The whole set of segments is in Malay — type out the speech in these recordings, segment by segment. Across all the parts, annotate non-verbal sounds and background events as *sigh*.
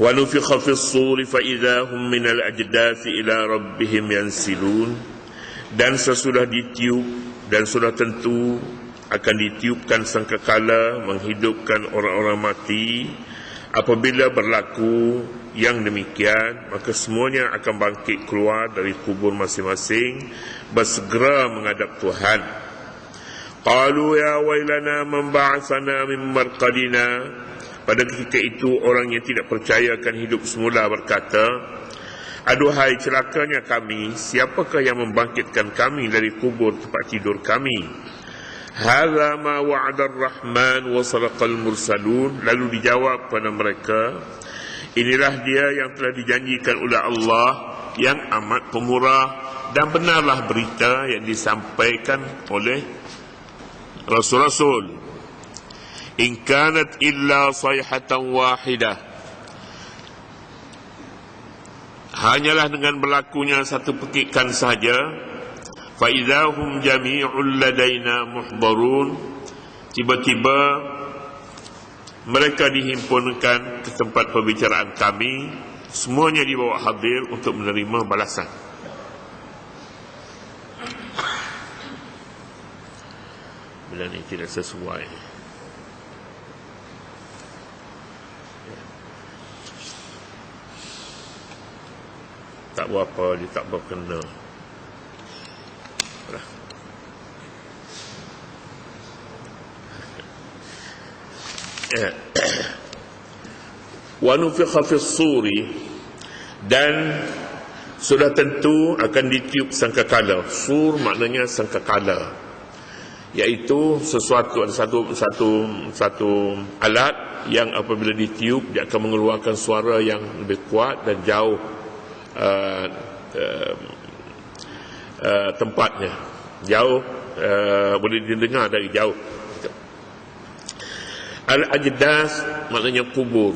ونفخ في الصور فإذا هم من الأجداث إلى ربهم ينسلون dan sesudah ditiup dan sudah tentu akan ditiupkan sangkakala menghidupkan orang-orang mati apabila berlaku yang demikian maka semuanya akan bangkit keluar dari kubur masing-masing bersegera menghadap Tuhan qalu ya wailana man ba'athana min marqadina pada ketika itu orang yang tidak percaya akan hidup semula berkata Aduhai celakanya kami Siapakah yang membangkitkan kami dari kubur tempat tidur kami? Hadha ma wa'adar rahman wa salaqal mursalun. Lalu dijawab kepada mereka Inilah dia yang telah dijanjikan oleh Allah Yang amat pemurah Dan benarlah berita yang disampaikan oleh Rasul-Rasul In kanat illa sayhatan wahidah hanyalah dengan berlakunya satu petikan saja. Fa idahum jami'ul ladaina muhdarun tiba-tiba mereka dihimpunkan ke tempat perbicaraan kami. Semuanya dibawa hadir untuk menerima balasan. Bila ini tidak sesuai tak berapa dia tak berkena. Lah. wa nufikha fi suri dan sudah tentu akan ditiup sangkakala. Sur maknanya sangkakala iaitu sesuatu ada satu satu satu alat yang apabila ditiup dia akan mengeluarkan suara yang lebih kuat dan jauh uh, uh, tempatnya. Jauh uh, boleh didengar dari jauh. Al-ajdas maknanya kubur.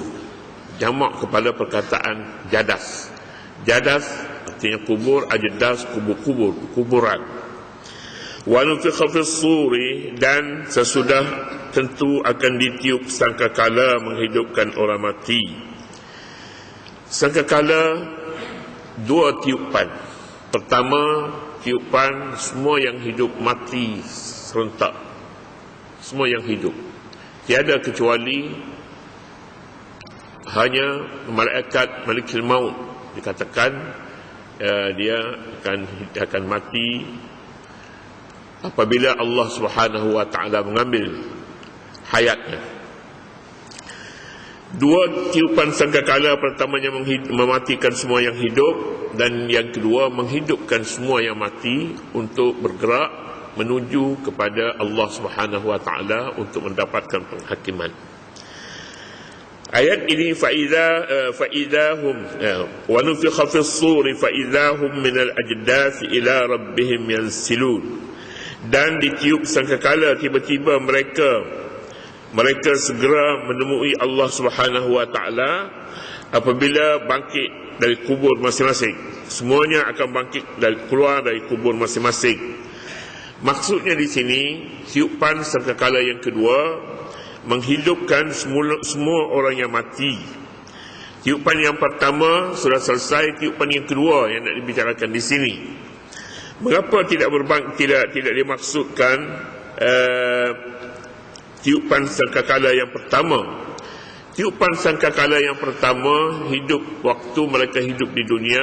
Jamak kepada perkataan jadas. Jadas artinya kubur. Ajdas kubur-kubur. Kuburan. Wa nufikha suri dan sesudah tentu akan ditiup sangkakala menghidupkan orang mati. Sangkakala dua tiupan. Pertama, tiupan semua yang hidup mati serentak. Semua yang hidup. Tiada kecuali hanya malaikat malikil maut dikatakan uh, dia akan akan mati apabila Allah Subhanahu wa taala mengambil hayatnya Dua tiupan sangkakala pertamanya mematikan semua yang hidup dan yang kedua menghidupkan semua yang mati untuk bergerak menuju kepada Allah Subhanahu wa taala untuk mendapatkan penghakiman. Ayat ini faida uh, faidahum uh, wa nufikha fi as-suri faidahum min al-ajdath ila rabbihim yansilun. Dan ditiup sangkakala tiba-tiba mereka mereka segera menemui Allah Subhanahu wa taala apabila bangkit dari kubur masing-masing. Semuanya akan bangkit dari keluar dari kubur masing-masing. Maksudnya di sini tiupan sangkakala yang kedua menghidupkan semua, semua orang yang mati. Tiupan yang pertama sudah selesai tiupan yang kedua yang nak dibicarakan di sini. Mengapa tidak berbang tidak tidak dimaksudkan uh, tiupan sangkakala yang pertama. Tiupan sangkakala yang pertama hidup waktu mereka hidup di dunia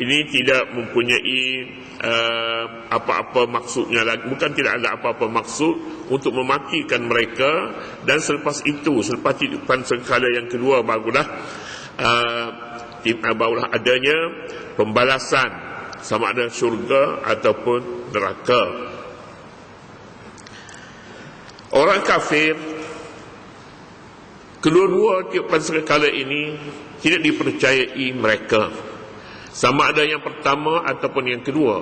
ini tidak mempunyai uh, apa-apa maksudnya lagi. Bukan tidak ada apa-apa maksud untuk mematikan mereka. Dan selepas itu selepas tiupan sangkakala yang kedua barulah uh, barulah adanya pembalasan. Sama ada syurga ataupun neraka Orang kafir Kedua-dua tiupan sekala ini Tidak dipercayai mereka. Sama ada yang pertama Ataupun yang kedua.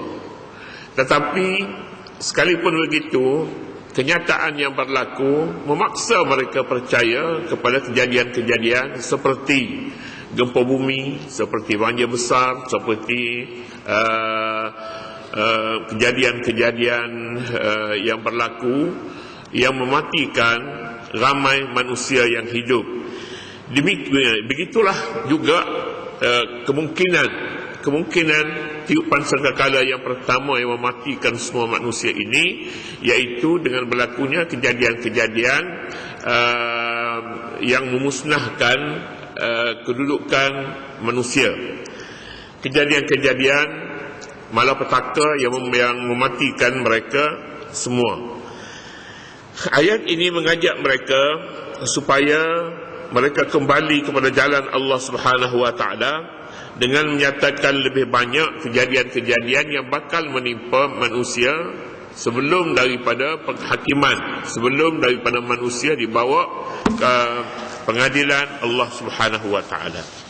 Tetapi Sekalipun begitu Kenyataan yang berlaku Memaksa mereka percaya Kepada kejadian-kejadian Seperti Gempa bumi Seperti banjir besar Seperti uh, uh, Kejadian-kejadian uh, Yang berlaku yang mematikan ramai manusia yang hidup. Demikian, begitulah juga uh, kemungkinan kemungkinan tiupan sangkakala yang pertama yang mematikan semua manusia ini iaitu dengan berlakunya kejadian-kejadian uh, yang memusnahkan uh, kedudukan manusia. Kejadian-kejadian malapetaka yang, yang mematikan mereka semua ayat ini mengajak mereka supaya mereka kembali kepada jalan Allah Subhanahu wa taala dengan menyatakan lebih banyak kejadian-kejadian yang bakal menimpa manusia sebelum daripada penghakiman sebelum daripada manusia dibawa ke pengadilan Allah Subhanahu wa taala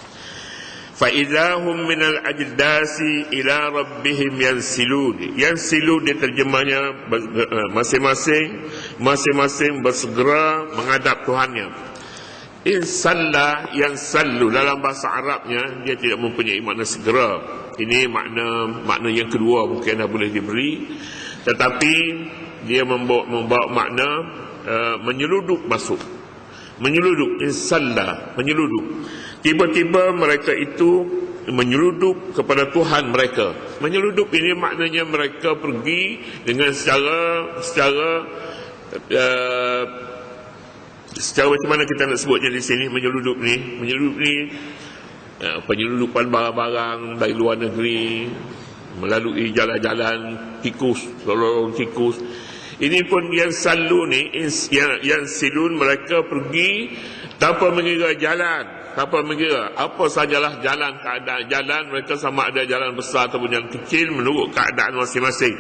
فَإِذَا هُمْ مِنَ الْأَجْدَاسِ إِلَى رَبِّهِمْ يَنْسِلُونَ Yansilun dia terjemahnya masing-masing masing-masing bersegera menghadap Tuhannya Insalla yang sallu dalam bahasa Arabnya dia tidak mempunyai makna segera. Ini makna makna yang kedua mungkin dah boleh diberi. Tetapi dia membawa, membawa makna uh, menyeluduk masuk. Menyeluduk insalla, menyeluduk. Tiba-tiba mereka itu menyeluduk kepada Tuhan mereka. Menyeluduk ini maknanya mereka pergi dengan secara secara uh, secara macam mana kita nak sebutnya di sini menyeludup ni? Menyeludup ni uh, penyeludupan barang-barang dari luar negeri melalui jalan-jalan tikus lorong tikus. Ini pun yang selalu ni yang, yang silun mereka pergi tanpa mengira jalan tanpa mengira apa sajalah jalan keadaan. Jalan mereka sama ada jalan besar ataupun yang kecil menurut keadaan masing-masing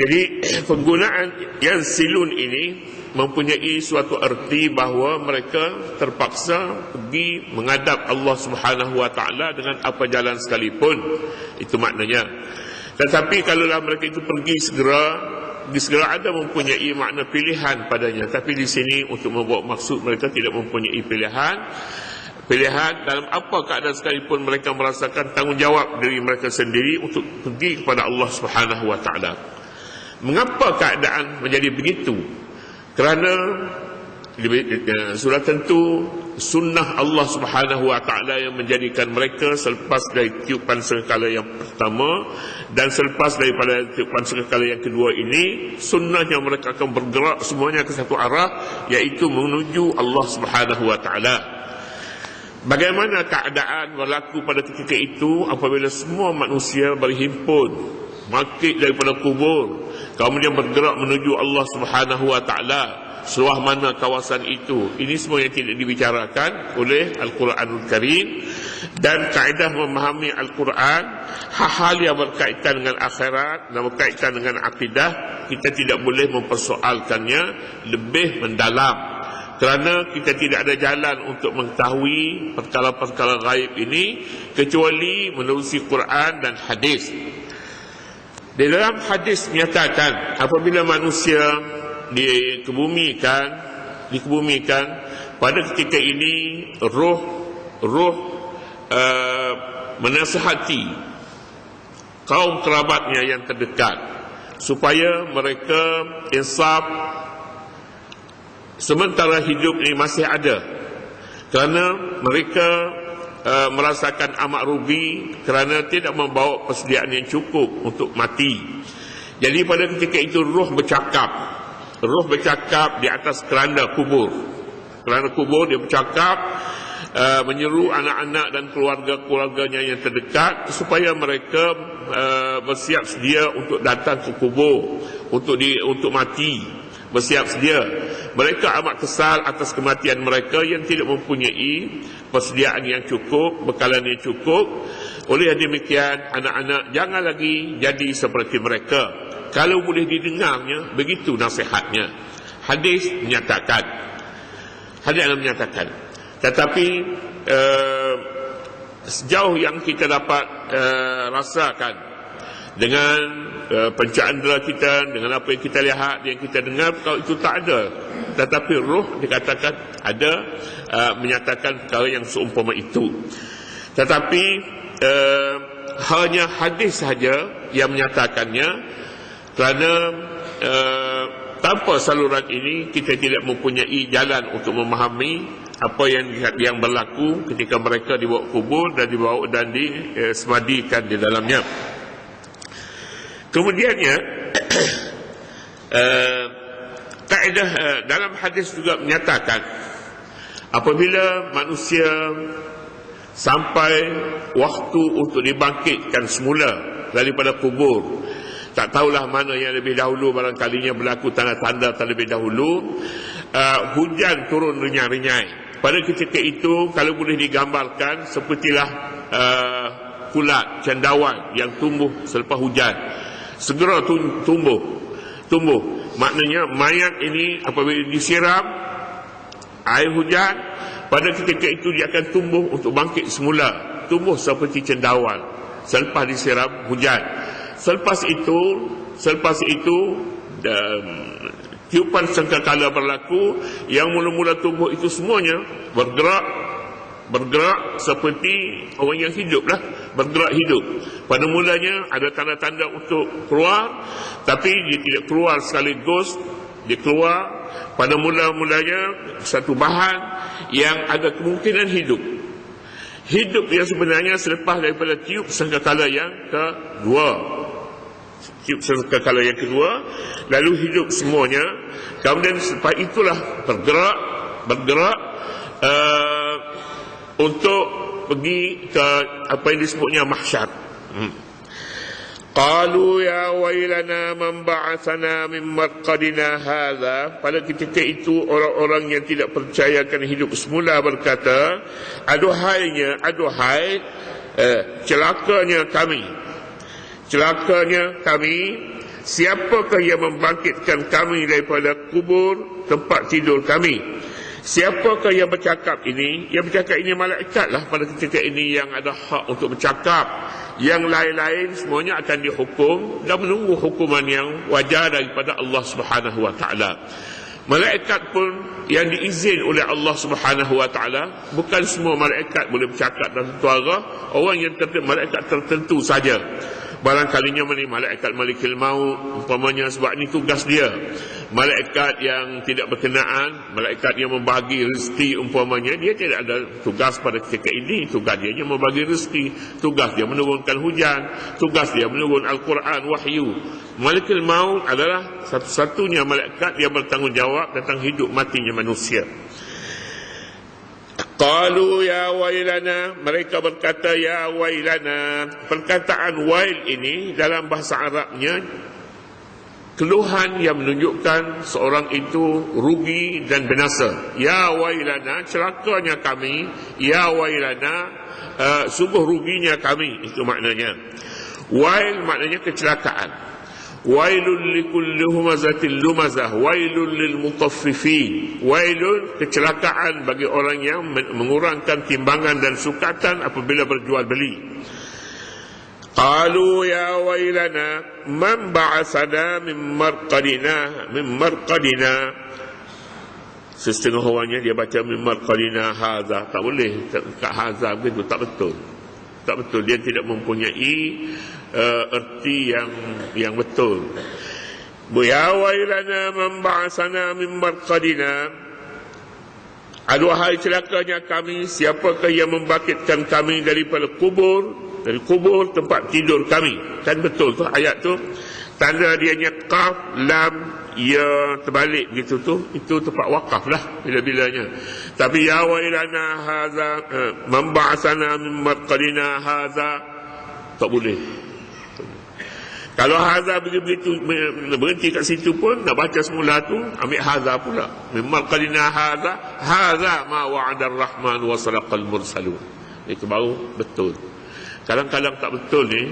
jadi penggunaan yang silun ini mempunyai suatu arti bahawa mereka terpaksa pergi menghadap Allah Subhanahu Wa Taala dengan apa jalan sekalipun. Itu maknanya. Tetapi kalaulah mereka itu pergi segera pergi segera ada mempunyai makna pilihan padanya. Tapi di sini untuk membawa maksud mereka tidak mempunyai pilihan. Pilihan dalam apa keadaan sekalipun mereka merasakan tanggungjawab diri mereka sendiri untuk pergi kepada Allah Subhanahu Wa Taala mengapa keadaan menjadi begitu kerana sudah tentu sunnah Allah Subhanahu Wa Taala yang menjadikan mereka selepas dari tiupan sengkala yang pertama dan selepas daripada tiupan sengkala yang kedua ini sunnah yang mereka akan bergerak semuanya ke satu arah iaitu menuju Allah Subhanahu Wa Taala. Bagaimana keadaan berlaku pada ketika itu apabila semua manusia berhimpun bangkit daripada kubur kemudian bergerak menuju Allah Subhanahu wa taala. Seluah mana kawasan itu. Ini semua yang tidak dibicarakan oleh Al-Quranul Karim. Dan kaedah memahami Al-Quran hal-hal yang berkaitan dengan akhirat dan berkaitan dengan akidah kita tidak boleh mempersoalkannya lebih mendalam. Kerana kita tidak ada jalan untuk mengetahui perkara-perkara gaib ini kecuali menerusi Quran dan hadis di dalam hadis menyatakan apabila manusia dikebumikan dikebumikan pada ketika ini roh roh uh, menasihati kaum kerabatnya yang terdekat supaya mereka insaf sementara hidup ini masih ada. Kerana mereka uh, merasakan amat rugi kerana tidak membawa persediaan yang cukup untuk mati. Jadi pada ketika itu roh bercakap. Roh bercakap di atas keranda kubur. Keranda kubur dia bercakap uh, menyeru anak-anak dan keluarga-keluarganya yang terdekat supaya mereka uh, bersiap sedia untuk datang ke kubur untuk di untuk mati bersiap sedia. Mereka amat kesal atas kematian mereka yang tidak mempunyai persediaan yang cukup, bekalan yang cukup. Oleh demikian, anak-anak jangan lagi jadi seperti mereka. Kalau boleh didengarnya, begitu nasihatnya. Hadis menyatakan. Hadis yang menyatakan. Tetapi, uh, sejauh yang kita dapat uh, rasakan, dengan uh, pencahayaan kita dengan apa yang kita lihat yang kita dengar kalau itu tak ada tetapi roh dikatakan ada uh, menyatakan perkara yang seumpama itu tetapi uh, hanya hadis sahaja yang menyatakannya kerana uh, tanpa saluran ini kita tidak mempunyai jalan untuk memahami apa yang yang berlaku ketika mereka dibawa kubur dan dibawa dan disemadikan di dalamnya. Kemudiannya uh, *coughs* kaedah uh, dalam hadis juga menyatakan apabila manusia sampai waktu untuk dibangkitkan semula daripada kubur tak tahulah mana yang lebih dahulu barangkalinya berlaku tanda-tanda terlebih dahulu uh, hujan turun renyai-renyai pada ketika itu kalau boleh digambarkan sepertilah uh, kulat cendawan yang tumbuh selepas hujan segera tumbuh. Tumbuh. Maknanya mayat ini apabila disiram air hujan pada ketika itu dia akan tumbuh untuk bangkit semula. Tumbuh seperti cendawan. Selepas disiram hujan. Selepas itu selepas itu um, tiupan sangkakala berlaku yang mula-mula tumbuh itu semuanya bergerak bergerak seperti orang yang hidup lah. Bergerak hidup. Pada mulanya ada tanda-tanda untuk keluar tapi dia tidak keluar sekaligus dia keluar pada mula-mulanya satu bahan yang ada kemungkinan hidup. Hidup yang sebenarnya selepas daripada tiup sangkakala yang kedua. Kekala yang kedua lalu hidup semuanya. Kemudian selepas itulah bergerak bergerak uh, untuk pergi ke apa yang disebutnya mahsyar. Hmm. qalu ya wailana man ba'athana min marqadina hadha. Pada ketika itu orang-orang yang tidak percaya akan hidup semula berkata aduhainya aduhai uh, celakanya kami. Celakanya kami siapakah yang membangkitkan kami daripada kubur tempat tidur kami siapakah yang bercakap ini? Yang bercakap ini malaikat lah pada ketika ini yang ada hak untuk bercakap. Yang lain-lain semuanya akan dihukum dan menunggu hukuman yang wajar daripada Allah Subhanahu wa taala. Malaikat pun yang diizin oleh Allah Subhanahu wa taala bukan semua malaikat boleh bercakap dalam suara. Orang yang tertentu malaikat tertentu saja. Barangkalinya malaikat malikil maut umpamanya sebab ini tugas dia malaikat yang tidak berkenaan malaikat yang membagi rezeki umpamanya dia tidak ada tugas pada ketika ini. Tugas dia hanya membagi rezeki. Tugas dia menurunkan hujan. Tugas dia menurun Al-Quran wahyu. Malikil maut adalah satu-satunya malaikat yang bertanggungjawab tentang hidup matinya manusia. Qalu ya wailana mereka berkata ya wailana perkataan wail ini dalam bahasa Arabnya keluhan yang menunjukkan seorang itu rugi dan binasa. Ya wailana celakanya kami. Ya wailana uh, sungguh ruginya kami. Itu maknanya. Wail maknanya kecelakaan. Wailun likulli humazatin lumazah. Wailun lil mutaffifin. Wailun kecelakaan bagi orang yang mengurangkan timbangan dan sukatan apabila berjual beli qalu ya wailana man ba'athana min marqadina min marqadina Setengah orangnya dia baca min marqadina hadza. Tak boleh. Kat hadza begitu. Tak betul. Tak betul. Dia tidak mempunyai uh, erti yang yang betul. Ya wailana man ba'asana min marqadina aduhai celakanya kami siapakah yang membangkitkan kami daripada kubur dari kubur tempat tidur kami kan betul tu ayat tu tanda dia nya qaf lam ya terbalik gitu tu itu tempat wakaf lah bila-bilanya tapi ya wailana haza uh, man ba'asana min marqadina haza tak boleh kalau haza begitu berhenti kat situ pun nak baca semula tu ambil haza pula. Memang qalina haza haza ma wa'ada ar-rahman wa sadaqal mursalun. Itu baru betul. Kadang-kadang tak betul ni,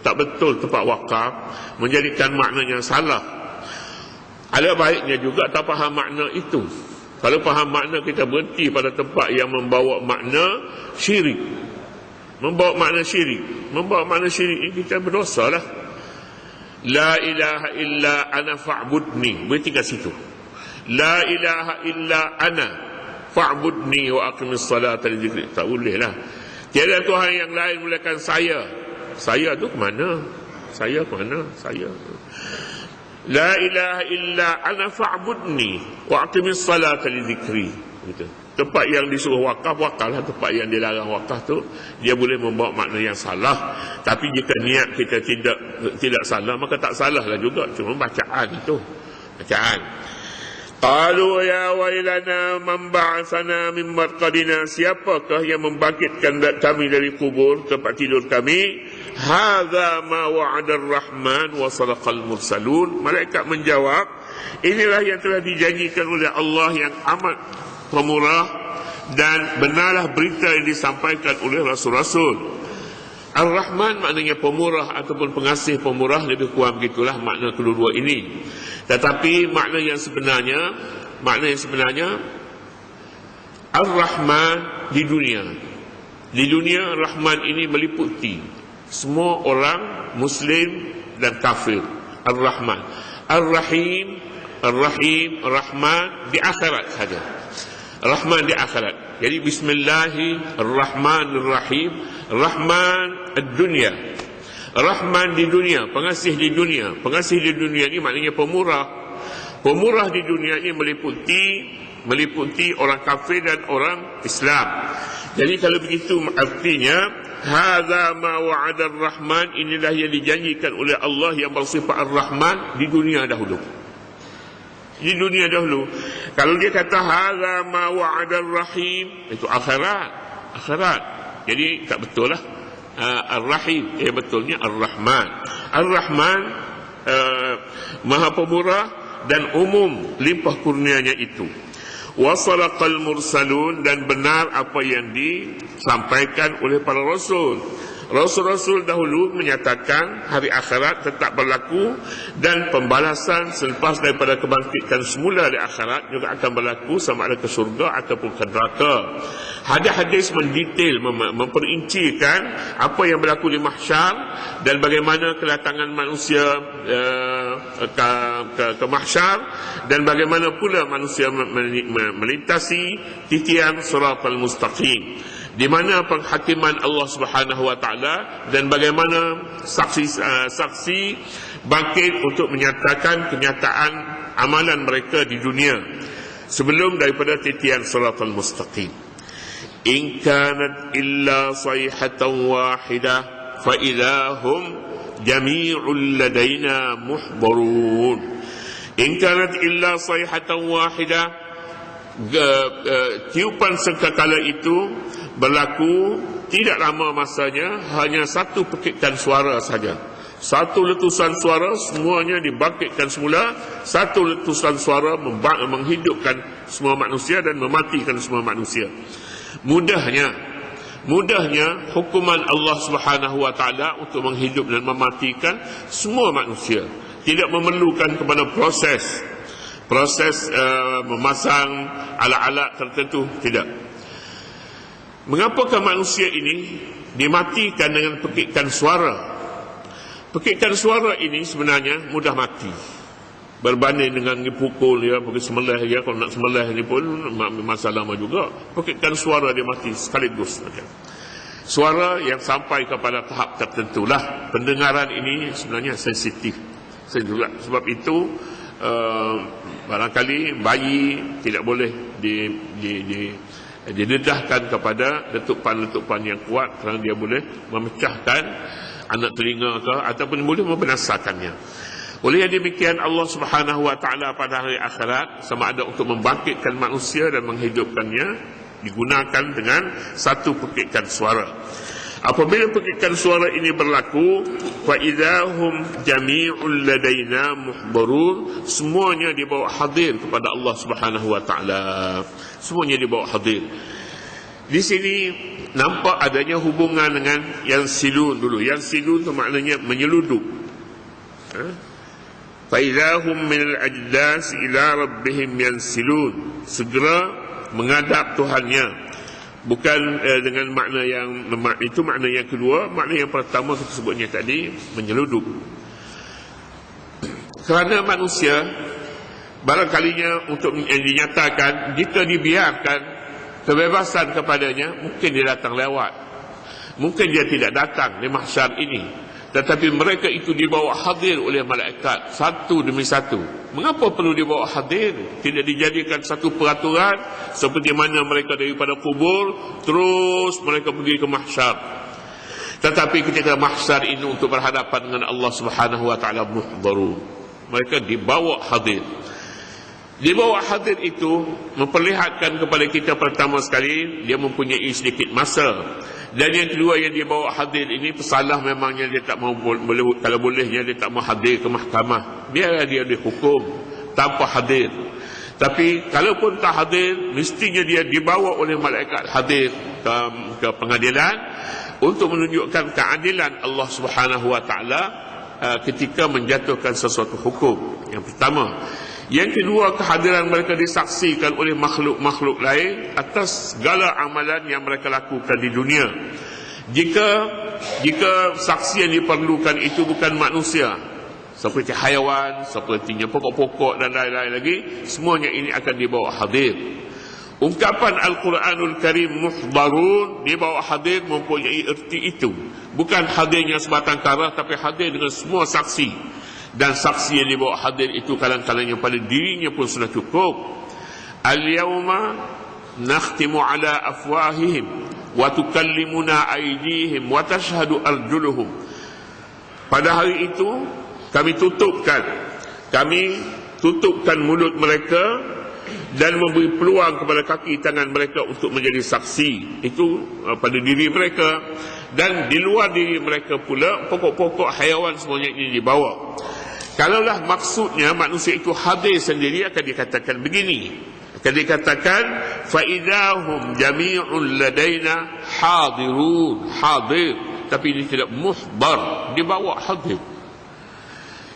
tak betul tempat wakaf menjadikan maknanya salah. Ada baiknya juga tak faham makna itu. Kalau faham makna kita berhenti pada tempat yang membawa makna syirik. Membawa makna syirik. Membawa makna syirik ini kita berdosa lah. La ilaha illa ana fa'budni. Berhenti kat situ. La ilaha illa ana fa'budni wa aqimis salata li dhikri. Tak boleh lah. Tiada Tuhan yang lain mulakan saya. Saya tu ke mana? Saya ke mana? Saya. La ilaha illa ana fa'budni wa aqimis salata li dhikri. Begitu. tempat yang disuruh wakaf wakaf lah tempat yang dilarang wakaf tu dia boleh membawa makna yang salah tapi jika niat kita tidak tidak salah maka tak salah lah juga cuma bacaan itu bacaan Qalu ya wailana man ba'athana min marqadina siapakah yang membangkitkan kami dari kubur tempat tidur kami? Hadza ma wa'ada ar-rahman wa sadaqal mursalun. Malaikat menjawab inilah yang telah dijanjikan oleh Allah yang amat pemurah dan benarlah berita yang disampaikan oleh rasul-rasul. Ar-Rahman maknanya pemurah ataupun pengasih pemurah lebih kurang begitulah makna kedua-dua ini. Tetapi makna yang sebenarnya makna yang sebenarnya Ar-Rahman di dunia. Di dunia Rahman ini meliputi semua orang muslim dan kafir. Ar-Rahman. Ar-Rahim, Ar-Rahim, Rahman di akhirat saja. Rahman di akhirat. Jadi bismillahirrahmanirrahim. Rahman dunia. Rahman di dunia, pengasih di dunia. Pengasih di dunia ini maknanya pemurah. Pemurah di dunia ini meliputi meliputi orang kafir dan orang Islam. Jadi kalau begitu artinya hadza ma wa'ada ar-rahman inilah yang dijanjikan oleh Allah yang bersifat ar-rahman di dunia dahulu di dunia dahulu. Kalau dia kata hadza ma wa'ada rahim itu akhirat. Akhirat. Jadi tak betul lah. Uh, Ar-Rahim eh betulnya Ar-Rahman. Ar-Rahman uh, Maha Pemurah dan umum limpah kurnianya itu. Wasalaqal mursalun dan benar apa yang disampaikan oleh para rasul. Rasul-Rasul dahulu menyatakan hari akhirat tetap berlaku dan pembalasan selepas daripada kebangkitan semula di akhirat juga akan berlaku sama ada ke surga ataupun ke neraka. Hadis-hadis mendetail mem- memperincikan apa yang berlaku di mahsyar dan bagaimana kedatangan manusia uh, ke, ke, ke mahsyar dan bagaimana pula manusia melintasi titian surat al-mustaqim di mana penghakiman Allah Subhanahu wa taala dan bagaimana saksi uh, saksi bangkit untuk menyatakan kenyataan amalan mereka di dunia sebelum daripada titian siratal mustaqim kanat illa sayhatan wahidah fa idahum jami'un ladaina muhbarun. In kanat illa sayhatan wahidah uh, tiupan sengkakala itu berlaku tidak lama masanya hanya satu pekitan suara saja. Satu letusan suara semuanya dibangkitkan semula satu letusan suara menghidupkan semua manusia dan mematikan semua manusia mudahnya mudahnya hukuman Allah Subhanahu wa taala untuk menghidup dan mematikan semua manusia tidak memerlukan kepada proses proses uh, memasang alat-alat tertentu tidak Mengapakah manusia ini dimatikan dengan pekikan suara? Pekikan suara ini sebenarnya mudah mati. Berbanding dengan dipukul ya, pergi semelah ya, kalau nak semelah ini pun masalah lama juga. Pekikan suara dia mati sekaligus. Suara yang sampai kepada tahap tertentu lah. Pendengaran ini sebenarnya sensitif. Sebab itu uh, barangkali bayi tidak boleh di, di, di didedahkan kepada letupan-letupan yang kuat kerana dia boleh memecahkan anak telinga ke ataupun boleh membinasakannya. Oleh yang demikian Allah Subhanahu wa taala pada hari akhirat sama ada untuk membangkitkan manusia dan menghidupkannya digunakan dengan satu petikan suara. Apabila petikan suara ini berlaku, fa idahum jami'ul ladaina muhbarun, semuanya dibawa hadir kepada Allah Subhanahu wa taala. Semuanya dibawa hadir. Di sini nampak adanya hubungan dengan yang silun dulu. Yang silun itu maknanya menyeludup. Ha? Fa idahum min al-ajdas ila rabbihim yansilun. Segera menghadap Tuhannya. Bukan eh, dengan makna yang itu makna yang kedua. Makna yang pertama kita sebutnya tadi menyeludup. Kerana manusia barangkalinya untuk dinyatakan jika dibiarkan kebebasan kepadanya mungkin dia datang lewat. Mungkin dia tidak datang di mahsyar ini tetapi mereka itu dibawa hadir oleh malaikat satu demi satu. Mengapa perlu dibawa hadir? Tidak dijadikan satu peraturan seperti mana mereka daripada kubur terus mereka pergi ke mahsyar. Tetapi ketika mahsyar ini untuk berhadapan dengan Allah Subhanahu wa taala muhdarun. Mereka dibawa hadir. Dibawa hadir itu memperlihatkan kepada kita pertama sekali dia mempunyai sedikit masa dan yang kedua yang dia bawa hadir ini pesalah memangnya dia tak mau boleh kalau bolehnya dia tak mau hadir ke mahkamah. Biar dia dihukum tanpa hadir. Tapi kalaupun tak hadir, mestinya dia dibawa oleh malaikat hadir ke, ke pengadilan untuk menunjukkan keadilan Allah Subhanahu wa taala uh, ketika menjatuhkan sesuatu hukum. Yang pertama, yang kedua, kehadiran mereka disaksikan oleh makhluk-makhluk lain atas segala amalan yang mereka lakukan di dunia. Jika jika saksi yang diperlukan itu bukan manusia, seperti haiwan, sepertinya pokok-pokok dan lain-lain lagi, semuanya ini akan dibawa hadir. Ungkapan Al-Quranul Karim muhdarun dibawa hadir mempunyai erti itu. Bukan hadirnya sebatang kara tapi hadir dengan semua saksi dan saksi yang dibawa hadir itu kadang-kadang yang pada dirinya pun sudah cukup. Al-yawma nakhtimu ala afwahihim wa tukallimuna aydihim wa tashhadu arjuluhum. Pada hari itu kami tutupkan kami tutupkan mulut mereka dan memberi peluang kepada kaki tangan mereka untuk menjadi saksi. Itu uh, pada diri mereka. Dan di luar diri mereka pula pokok-pokok haiwan semuanya ini dibawa Kalaulah maksudnya manusia itu hadir sendiri akan dikatakan begini. Akan dikatakan faidahum jami'un ladaina hadirun, hadir. Tapi ini tidak muhbar, dibawa hadir.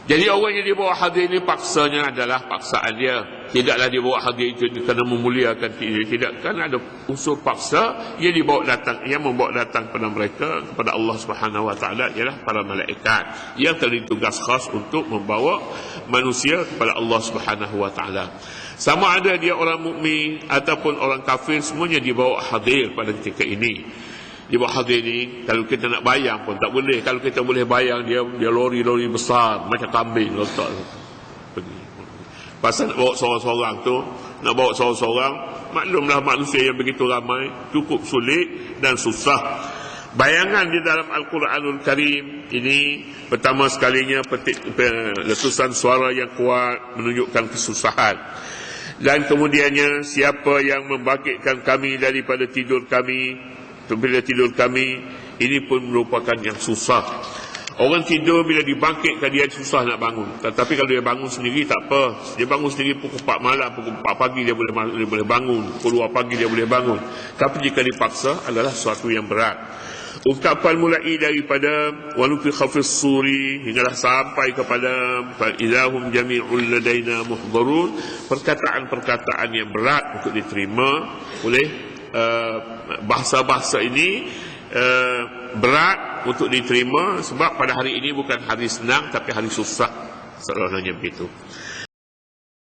Jadi orang yang dibawa hadir ini paksanya adalah paksaan dia. Tidaklah dibawa hadir itu kerana memuliakan dia. Tidak kan ada unsur paksa yang dibawa datang, yang membawa datang kepada mereka kepada Allah Subhanahu Wa Taala ialah para malaikat yang terdiri tugas khas untuk membawa manusia kepada Allah Subhanahu Wa Taala. Sama ada dia orang mukmin ataupun orang kafir semuanya dibawa hadir pada ketika ini di bawah hadir ni kalau kita nak bayang pun tak boleh. Kalau kita boleh bayang dia dia lori-lori besar macam kambing letak pergi. Pasal nak bawa seorang-seorang tu nak bawa seorang-seorang maklumlah manusia yang begitu ramai cukup sulit dan susah. Bayangan di dalam Al-Quranul Karim ini pertama sekalinya petik, letusan suara yang kuat menunjukkan kesusahan. Dan kemudiannya siapa yang membangkitkan kami daripada tidur kami bila tidur kami ini pun merupakan yang susah. Orang tidur bila dibangkitkan dia susah nak bangun. Tetapi kalau dia bangun sendiri tak apa. Dia bangun sendiri pukul 4 malam pukul 4 pagi dia boleh dia boleh bangun. Pukul 2 pagi dia boleh bangun. Tapi jika dipaksa adalah sesuatu yang berat. Ungkapan mulai daripada wanufi khafis suri hinggalah sampai kepada ilahum jami'ul ladaina muhdharun perkataan-perkataan yang berat untuk diterima oleh Eh, bahasa-bahasa ini uh, berat untuk diterima sebab pada hari ini bukan hari senang tapi hari susah sebenarnya begitu.